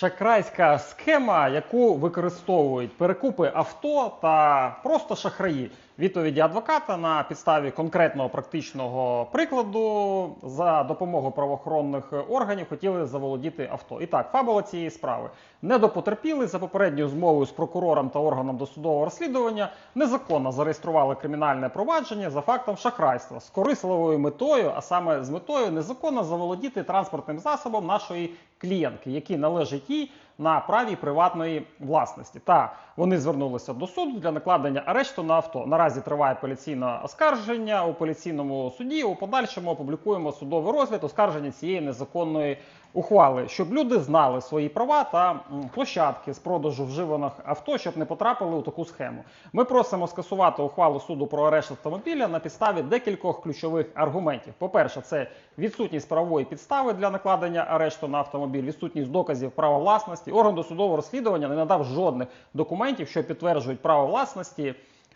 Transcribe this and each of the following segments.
шахрайська схема, яку використовують перекупи авто та просто шахраї. Відповіді адвоката на підставі конкретного практичного прикладу за допомогою правоохоронних органів хотіли заволодіти авто. І так, фабула цієї справи. Недопотерпіли за попередньою змовою з прокурором та органом досудового розслідування незаконно зареєстрували кримінальне провадження за фактом шахрайства з корисливою метою, а саме з метою незаконно заволодіти транспортним засобом нашої клієнтки, який належить 一 на праві приватної власності. Та вони звернулися до суду для накладення арешту на авто. Наразі триває апеляційне оскарження у поліційному суді. У подальшому опублікуємо судовий розгляд оскарження цієї незаконної ухвали, щоб люди знали свої права та площадки з продажу вживаних авто, щоб не потрапили у таку схему. Ми просимо скасувати ухвалу суду про арешт автомобіля на підставі декількох ключових аргументів. По-перше, це відсутність правової підстави для накладення арешту на автомобіль, відсутність доказів права власності. Орган досудового розслідування не надав жодних документів, що підтверджують право власності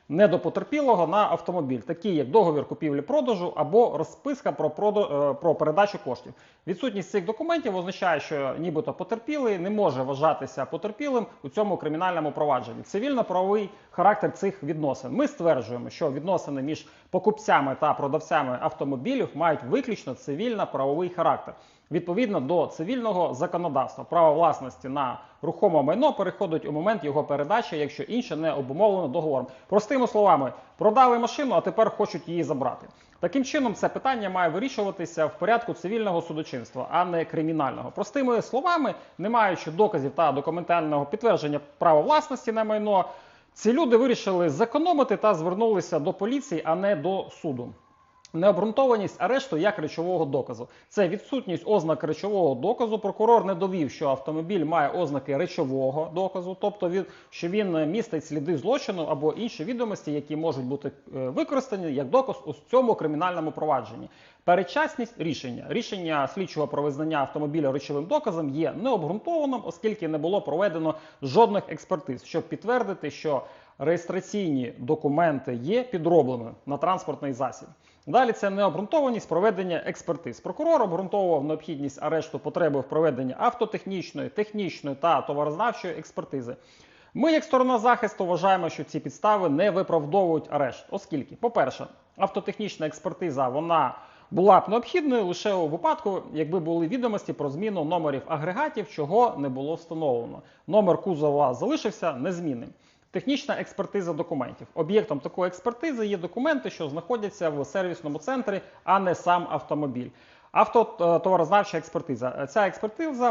недопотерпілого на автомобіль, такі як договір купівлі-продажу або розписка про, прода- е, про передачу коштів. Відсутність цих документів означає, що нібито потерпілий не може вважатися потерпілим у цьому кримінальному провадженні. Цивільно-правовий характер цих відносин. Ми стверджуємо, що відносини між покупцями та продавцями автомобілів мають виключно цивільно-правовий характер. Відповідно до цивільного законодавства, право власності на рухоме майно переходить у момент його передачі, якщо інше не обумовлено договором. Простими словами, продали машину, а тепер хочуть її забрати. Таким чином, це питання має вирішуватися в порядку цивільного судочинства, а не кримінального. Простими словами, не маючи доказів та документального підтвердження права власності на майно, ці люди вирішили зекономити та звернулися до поліції, а не до суду. Необґрунтованість арешту як речового доказу. Це відсутність ознак речового доказу. Прокурор не довів, що автомобіль має ознаки речового доказу, тобто він, що він містить сліди злочину або інші відомості, які можуть бути е, використані як доказ у цьому кримінальному провадженні. Передчасність рішення. Рішення слідчого про визнання автомобіля речовим доказом є необґрунтованим, оскільки не було проведено жодних експертиз, щоб підтвердити, що реєстраційні документи є підробленими на транспортний засіб. Далі це необґрунтованість проведення експертиз. Прокурор обґрунтовував необхідність арешту потреби в проведенні автотехнічної, технічної та товарознавчої експертизи. Ми, як сторона захисту, вважаємо, що ці підстави не виправдовують арешт, оскільки, по-перше, автотехнічна експертиза вона була б необхідною лише у випадку, якби були відомості про зміну номерів агрегатів, чого не було встановлено. Номер кузова залишився незмінним. Технічна експертиза документів. Об'єктом такої експертизи є документи, що знаходяться в сервісному центрі, а не сам автомобіль. Автотоварознавча експертиза. Ця експертиза